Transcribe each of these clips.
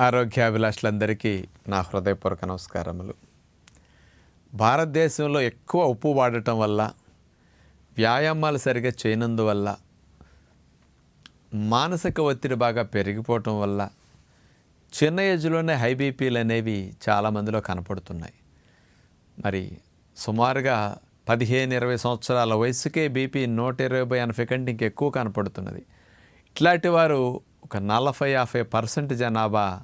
ఆరోగ్యాభిలాషులందరికీ నా హృదయపూర్వక నమస్కారములు. భారతదేశంలో ఎక్కువ ఉప్పు వాడటం వల్ల వ్యాయామాలు సరిగా చేయనందువల్ల మానసిక ఒత్తిడి బాగా పెరిగిపోవటం వల్ల చిన్న ఏజ్లోనే హై బీపీలు అనేవి చాలామందిలో కనపడుతున్నాయి. మరి సుమారుగా పదిహేను ఇరవై సంవత్సరాల వయసుకే బీపీ నూట ఇరవై ఎనభై కంటే ఇంకెక్కువ కనపడుతున్నది. ఇట్లాంటి వారు ఒక నలభై యాభై పర్సెంట్ జనాభా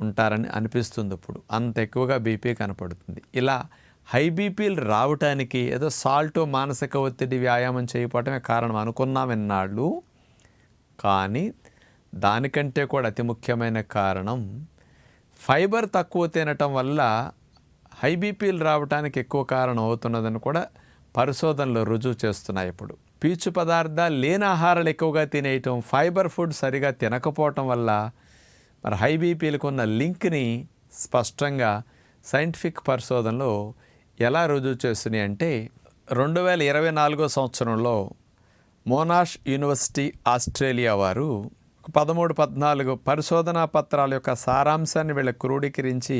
ఉంటారని అనిపిస్తుంది ఇప్పుడు అంత ఎక్కువగా బీపీ కనపడుతుంది. ఇలా హై బీపీలు రావటానికి ఏదో సాల్ట్ మానసిక ఒత్తిడి వ్యాయామం చేయకపోవటమే కారణం అనుకున్నాం ఎన్నాళ్ళు కానీ దానికంటే కూడా అతి ముఖ్యమైన కారణం ఫైబర్ తక్కువ తినటం వల్ల హై బీపీలు రావడానికి ఎక్కువ కారణం అవుతున్నదని కూడా పరిశోధనలు రుజువు చేస్తున్నాయి ఇప్పుడు. పీచు పదార్థాలు లేని ఆహారాలు ఎక్కువగా తినేయటం ఫైబర్ ఫుడ్ సరిగా తినకపోవటం వల్ల మరి హై బీపీలకు ఉన్న లింక్ని స్పష్టంగా సైంటిఫిక్ పరిశోధనలో ఎలా రుజువు చేస్తున్నాయి అంటే రెండు వేల ఇరవై నాలుగో సంవత్సరంలో మోనాష్ యూనివర్సిటీ ఆస్ట్రేలియా వారు పదమూడు పద్నాలుగు పరిశోధనా పత్రాల యొక్క సారాంశాన్ని వీళ్ళ క్రోడీకరించి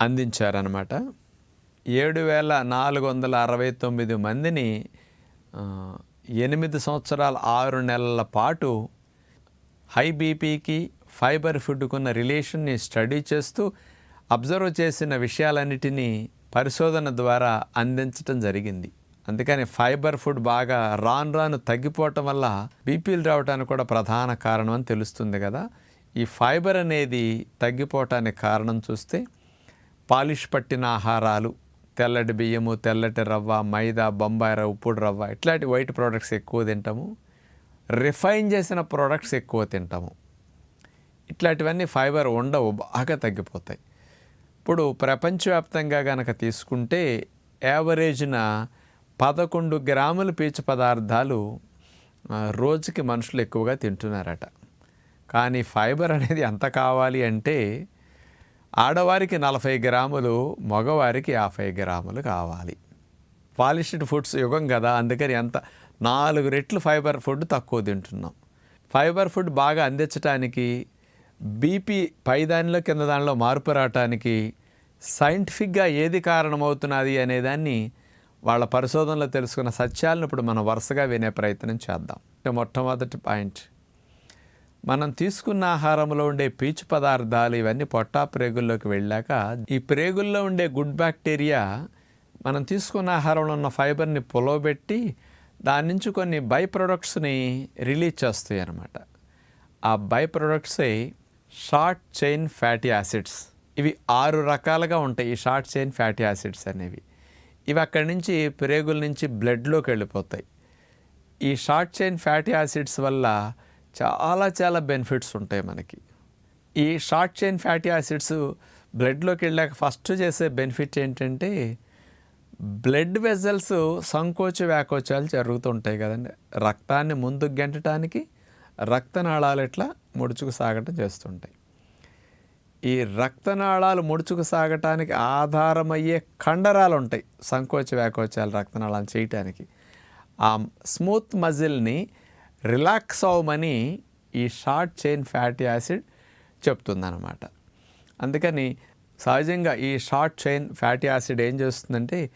అందించారనమాట ఏడు వేల నాలుగు వందల అరవై తొమ్మిది మందిని ఎనిమిది సంవత్సరాల ఆరు నెలల పాటు హై బీపీకి ఫైబర్ ఫుడ్కున్న రిలేషన్ని స్టడీ చేస్తూ అబ్జర్వ్ చేసిన విషయాలన్నిటినీ పరిశోధన ద్వారా అందించడం జరిగింది. అందుకని ఫైబర్ ఫుడ్ బాగా రాను రాను తగ్గిపోవటం వల్ల బీపీలు రావడానికి కూడా ప్రధాన కారణం అని తెలుస్తుంది కదా. ఈ ఫైబర్ అనేది తగ్గిపోవటానికి కారణం చూస్తే పాలిష్ పట్టిన ఆహారాలు తెల్లటి బియ్యము తెల్లటి రవ్వ మైదా బొంబాయి రవ్వ ఉప్పుడు రవ్వ ఇట్లాంటి వైట్ ప్రోడక్ట్స్ ఎక్కువ తింటాము. రిఫైన్ చేసిన ప్రోడక్ట్స్ ఎక్కువ తింటాము. ఇట్లాంటివన్నీ ఫైబర్ ఉండవు బాగా తగ్గిపోతాయి. ఇప్పుడు ప్రపంచవ్యాప్తంగా కనుక తీసుకుంటే యావరేజ్న పదకొండు గ్రాముల పీచు పదార్థాలు రోజుకి మనుషులు ఎక్కువగా తింటున్నారట. కానీ ఫైబర్ అనేది ఎంత కావాలి అంటే ఆడవారికి నలభై గ్రాములు మగవారికి యాభై గ్రాములు కావాలి. పాలిష్డ్ ఫుడ్స్ యుగం కదా అందుకని ఎంత నాలుగు రెట్లు ఫైబర్ ఫుడ్ తక్కువ తింటున్నాం. ఫైబర్ ఫుడ్ బాగా అందించడానికి బీపీ పై దానిలో కింద దానిలో మార్పు రావటానికి సైంటిఫిక్గా ఏది కారణమవుతున్నది అనేదాన్ని వాళ్ళ పరిశోధనలో తెలుసుకున్న సత్యాలను ఇప్పుడు మనం వరుసగా వినే ప్రయత్నం చేద్దాం. మొట్టమొదటి పాయింట్. మనం తీసుకున్న ఆహారంలో ఉండే పీచు పదార్థాలు ఇవన్నీ పొట్టా ప్రేగుల్లోకి వెళ్ళాక ఈ ప్రేగుల్లో ఉండే గుడ్ బ్యాక్టీరియా మనం తీసుకున్న ఆహారంలో ఉన్న ఫైబర్ని పొలవబెట్టి దాని నుంచి కొన్ని బై ప్రొడక్ట్స్ని రిలీజ్ చేస్తాయి అన్నమాట. ఆ బై ప్రొడక్ట్సే షార్ట్ చైన్ ఫ్యాటీ యాసిడ్స్. ఇవి ఆరు రకాలుగా ఉంటాయి ఈ షార్ట్ చైన్ ఫ్యాటీ యాసిడ్స్ అనేవి. ఇవి అక్కడి నుంచి ప్రేగుల నుంచి బ్లడ్లోకి వెళ్ళిపోతాయి. ఈ షార్ట్ చైన్ ఫ్యాటీ యాసిడ్స్ వల్ల చాలా చాలా బెనిఫిట్స్ ఉంటాయి మనకి. ఈ షార్ట్ చైన్ ఫ్యాటీ యాసిడ్స్ బ్లడ్లోకి వెళ్ళాక ఫస్ట్ చేసే బెనిఫిట్ ఏంటంటే బ్లడ్ వెజల్స్ సంకోచ వ్యాకోచాలు జరుగుతుంటాయి కదండి. రక్తాన్ని ముందుకు గెంటడానికి రక్తనాళాలు ఇట్లా ముడుచుకు సాగటం చేస్తుంటాయి. ఈ రక్తనాళాలు ముడుచుకు సాగటానికి ఆధారమయ్యే కండరాలు ఉంటాయి సంకోచ వ్యాకోచాలు రక్తనాళాలు చేయటానికి. ఆ స్మూత్ మజిల్ని రిలాక్స్ అవ్వమని ఈ షార్ట్ చైన్ ఫ్యాటీ యాసిడ్ చెప్తుందన్నమాట. అందుకని సహజంగా ఈ షార్ట్ చైన్ ఫ్యాటీ యాసిడ్ ఏం చేస్తుందంటే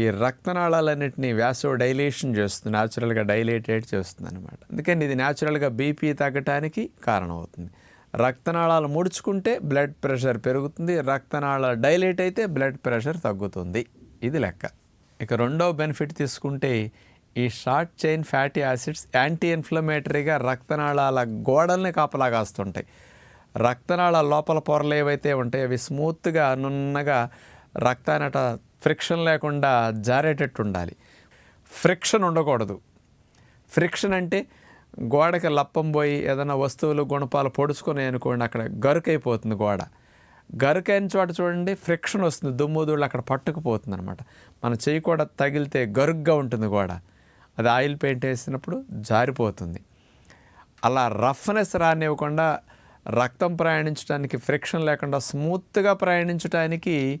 ఈ రక్తనాళాలన్నింటినీ వ్యాసో డైలేషన్ చేస్తుంది న్యాచురల్గా డైలేటేట్ చేస్తుంది అనమాట అందుకని ఇది న్యాచురల్గా బీపీ తగ్గటానికి కారణమవుతుంది. రక్తనాళాలు ముడుచుకుంటే బ్లడ్ ప్రెషర్ పెరుగుతుంది రక్తనాళాలు డైలేట్ అయితే బ్లడ్ ప్రెషర్ తగ్గుతుంది. ఇది లెక్క. ఇక రెండవ బెనిఫిట్ తీసుకుంటే ఈ short chain fatty acids anti ఇన్ఫ్లమేటరీగా రక్తనాళాల గోడల్ని కాపలాగాస్తుంటాయి. రక్తనాళాల లోపల పొరలు ఏవైతే ఉంటాయో అవి స్మూత్గా నున్నగా రక్తానట ఫ్రిక్షన్ లేకుండా జారేటట్టు ఉండాలి. ఫ్రిక్షన్ ఉండకూడదు. ఫ్రిక్షన్ అంటే గోడకి లప్పం పోయి ఏదైనా వస్తువులు గుణపాలు పొడుచుకొని అనుకోండి అక్కడ గరుకైపోతుంది గోడ. గరుకైన చోట చూడండి ఫ్రిక్షన్ వస్తుంది దుమ్ము ధూళి అక్కడ పట్టుకుపోతుంది అనమాట మన చెయ్యి కూడా తగిలితే గరుగ్గా ఉంటుంది గోడ. అది ఆయిల్ పెయింట్ వేసినప్పుడు జారిపోతుంది. అలా రఫ్నెస్ రానివ్వకుండా రక్తం ప్రయాణించడానికి ఫ్రిక్షన్ లేకుండా స్మూత్గా ప్రయాణించడానికి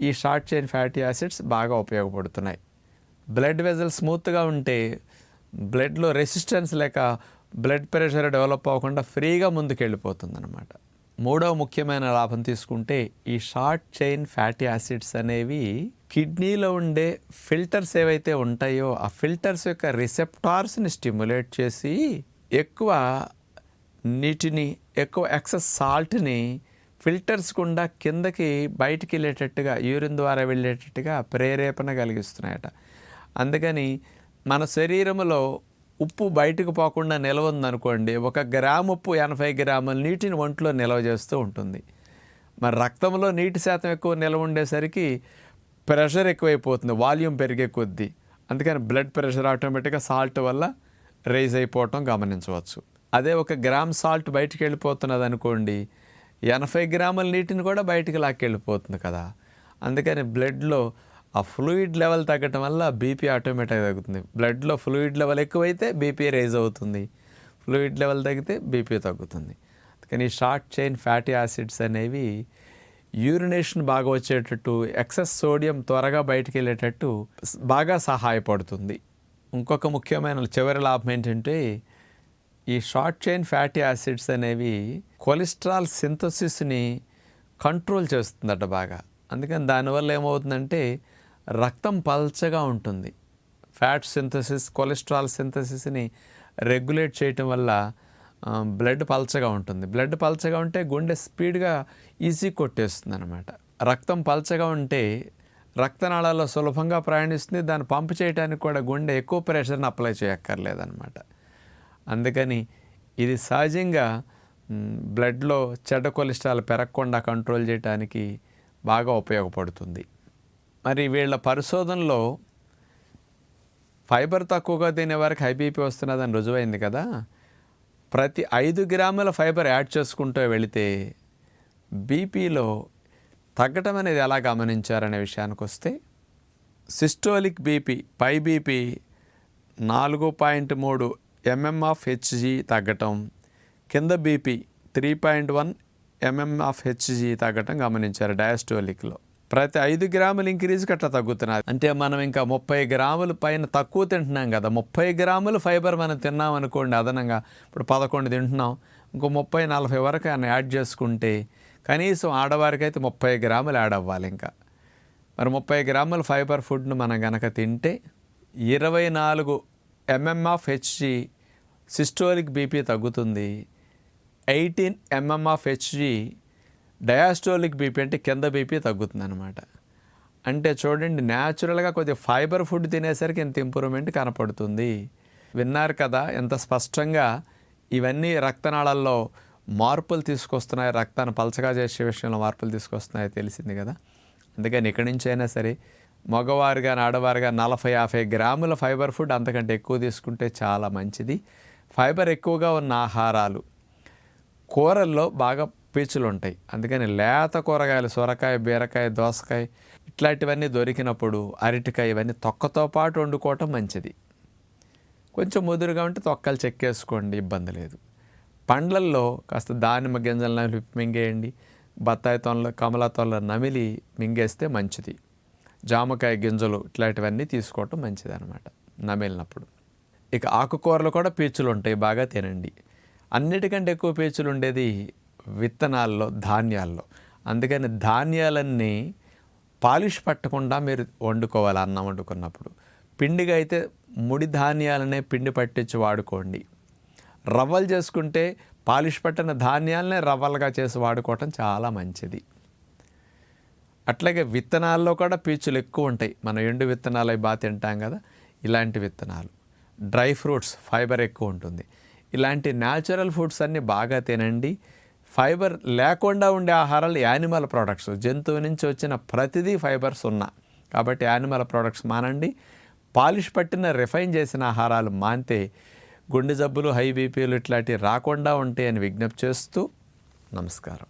ఈ షార్ట్ చైన్ ఫ్యాటీ యాసిడ్స్ బాగా ఉపయోగపడుతున్నాయి. బ్లడ్ వెజల్ స్మూత్గా ఉంటే బ్లడ్లో రెసిస్టెన్స్ లేక బ్లడ్ ప్రెషర్ డెవలప్ అవ్వకుండా ఫ్రీగా ముందుకు మూడవ ముఖ్యమైన లాభం తీసుకుంటే ఈ షార్ట్ చైన్ ఫ్యాటీ యాసిడ్స్ అనేవి కిడ్నీలో ఉండే ఫిల్టర్స్ ఏవైతే ఉంటాయో ఆ ఫిల్టర్స్ యొక్క రిసెప్టార్స్ని స్టిమ్యులేట్ చేసి ఎక్కువ నీటిని ఎక్కువ ఎక్సెస్ సాల్ట్ని ఫిల్టర్స్ గుండా కిందకి బయటికి వెళ్ళేటట్టుగా యూరిన్ ద్వారా వెళ్ళేటట్టుగా ప్రేరేపణ కలిగిస్తున్నాయట. అందుకని మన శరీరంలో ఉప్పు బయటకు పోకుండా నిల్వ ఉందనుకోండి ఒక గ్రాము ఉప్పు ఎనభై గ్రాముల నీటిని ఒంట్లో నిల్వ చేస్తూ ఉంటుంది. మరి రక్తంలో నీటి శాతం ఎక్కువ నిల్వ ఉండేసరికి ప్రెషర్ ఎక్కువైపోతుంది వాల్యూమ్ పెరిగే కొద్దీ. అందుకని బ్లడ్ ప్రెషర్ ఆటోమేటిక్గా సాల్ట్ వల్ల రైజ్ అయిపోవటం గమనించవచ్చు. అదే ఒక గ్రామ్ సాల్ట్ బయటికి వెళ్ళిపోతున్నది అనుకోండి ఎనభై గ్రాముల నీటిని కూడా బయటికి లాక్కెళ్ళిపోతుంది కదా. అందుకని బ్లడ్లో ఆ ఫ్లూయిడ్ లెవెల్ తగ్గటం వల్ల బీపీ ఆటోమేటిక్గా తగ్గుతుంది. బ్లడ్లో ఫ్లూయిడ్ లెవెల్ ఎక్కువైతే బీపీ రైజ్ అవుతుంది. ఫ్లూయిడ్ లెవెల్ తగ్గితే బీపీ తగ్గుతుంది. అందుకని షార్ట్ చైన్ ఫ్యాటీ యాసిడ్స్ అనేవి యూరినేషన్ బాగా వచ్చేటట్టు ఎక్సెస్ సోడియం త్వరగా బయటికి వెళ్ళేటట్టు బాగా సహాయపడుతుంది. ఇంకొక ముఖ్యమైన చివరి లాభం ఏంటంటే ఈ షార్ట్ చైన్ ఫ్యాటీ యాసిడ్స్ అనేవి కొలెస్ట్రాల్ సింథసిస్ని కంట్రోల్ చేస్తుందట బాగా. అందుకని దానివల్ల ఏమవుతుందంటే రక్తం పల్చగా ఉంటుంది. ఫ్యాట్ సింథసిస్ కొలెస్ట్రాల్ సింథసిస్ని రెగ్యులేట్ చేయటం వల్ల బ్లడ్ పల్చగా ఉంటుంది. బ్లడ్ పల్చగా ఉంటే గుండె స్పీడ్గా ఈజీ కొట్టేస్తుంది అనమాట రక్తం పల్చగా ఉంటే రక్తనాళాల్లో సులభంగా ప్రయాణిస్తుంది. దాన్ని పంప్ చేయడానికి కూడా గుండె ఎక్కువ ప్రెషర్ని అప్లై చేయక్కర్లేదన్నమాట. అందుకని ఇది సహజంగా బ్లడ్లో చెడ్డ కొలెస్ట్రాల్ పెరగకుండా కంట్రోల్ చేయడానికి బాగా ఉపయోగపడుతుంది. మరి వీళ్ళ పరిశోధనలో ఫైబర్ తక్కువగా తినే వారికి హై బీపీ వస్తున్నదని రుజువైంది కదా. ప్రతి ఐదు గ్రాముల ఫైబర్ యాడ్ చేసుకుంటూ వెళితే బీపీలో తగ్గటం అనేది ఎలా గమనించారనే విషయానికి వస్తే సిస్టోలిక్ బీపీ పై బీపీ నాలుగు పాయింట్ మూడు ఎంఎం ఆఫ్ హెచ్జీ తగ్గటం కింద BP three point one mm of Hg తగ్గటం గమనించారు డయాస్టోలిక్లో. ప్రతి ఐదు గ్రాములు ఇంక్రీజ్కి అట్లా తగ్గుతున్నది అంటే మనం ఇంకా ముప్పై గ్రాముల పైన తక్కువ తింటున్నాం కదా ముప్పై గ్రాములు ఫైబర్ మనం తిన్నాం అనుకోండి అదనంగా ఇప్పుడు పదకొండు తింటున్నాం ఇంకో ముప్పై నలభై వరకు ఆయన యాడ్ చేసుకుంటే కనీసం ఆడవారికి అయితే ముప్పై గ్రాములు యాడ్ అవ్వాలి ఇంకా. మరి ముప్పై గ్రాముల ఫైబర్ ఫుడ్ను మనం గనక తింటే ఇరవై నాలుగు mm of Hg systolic BP తగ్గుతుంది eighteen mm of Hg diastolic BP అంటే కింద బీపీ తగ్గుతుంది అనమాట అంటే చూడండి న్యాచురల్గా కొద్దిగా ఫైబర్ ఫుడ్ తినేసరికి ఇంత ఇంప్రూవ్మెంట్ కనపడుతుంది. విన్నారు కదా ఎంత స్పష్టంగా ఇవన్నీ రక్తనాళాల్లో మార్పులు తీసుకొస్తున్నాయి రక్తాన్ని పలచగా చేసే విషయంలో మార్పులు తీసుకొస్తున్నాయో తెలిసింది కదా. అందుకని ఇక్కడి నుంచి అయినా సరే మగవారుగా కానీ నలభై యాభై గ్రాముల ఫైబర్ ఫుడ్ అంతకంటే ఎక్కువ తీసుకుంటే చాలా మంచిది. ఫైబర్ ఎక్కువగా ఉన్న ఆహారాలు కూరల్లో బాగా పీచులు ఉంటాయి అందుకని లేత కూరగాయలు సొరకాయ బీరకాయ దోసకాయ ఇట్లాంటివన్నీ దొరికినప్పుడు అరటికాయ ఇవన్నీ తొక్కతో పాటు వండుకోవటం మంచిది. కొంచెం ముదురుగా ఉంటే తొక్కలు చెక్కేసుకోండి ఇబ్బంది లేదు. పండ్లల్లో కాస్త దానిమ్మ గింజలు నమిలి మింగేయండి. బత్తాయి తొనలు కమలా తొనలు నమిలి మింగేస్తే మంచిది. జామకాయ గింజలు ఇట్లాంటివన్నీ తీసుకోవటం మంచిది అనమాట నమిలినప్పుడు. ఇక ఆకుకూరలు కూడా పీచులు ఉంటాయి బాగా తినండి. అన్నిటికంటే ఎక్కువ పీచులు ఉండేది విత్తనాల్లో ధాన్యాల్లో. అందుకని ధాన్యాలన్నీ పాలిష్ పట్టకుండా మీరు వండుకోవాలి అన్నం వండుకున్నప్పుడు. పిండిగా అయితే ముడి ధాన్యాలనే పిండి పట్టించి వాడుకోండి. రవ్వలు చేసుకుంటే పాలిష్ పట్టిన ధాన్యాలనే రవ్వలుగా చేసి వాడుకోవటం చాలా మంచిది. అట్లాగే విత్తనాల్లో కూడా పీచులు ఎక్కువ ఉంటాయి. మనం ఎండు విత్తనాలు అవి బాగా తింటాం కదా ఇలాంటి విత్తనాలు. డ్రై ఫ్రూట్స్ ఫైబర్ ఎక్కువ ఉంటుంది. ఇలాంటి న్యాచురల్ ఫుడ్స్ అన్నీ బాగా తినండి. ఫైబర్ లేకుండా ఉండే ఆహారాలు యానిమల్ ప్రోడక్ట్స్ జంతువు నుంచి వచ్చిన ప్రతిదీ ఫైబర్స్ ఉన్నా. కాబట్టి యానిమల్ ప్రోడక్ట్స్ మానండి. పాలిష్ పట్టిన రిఫైన్ చేసిన ఆహారాలు మానితే గుండె జబ్బులు హై బీపీలు ఇట్లాంటివి రాకుండా ఉంటాయని విజ్ఞప్తి చేస్తూ నమస్కారం.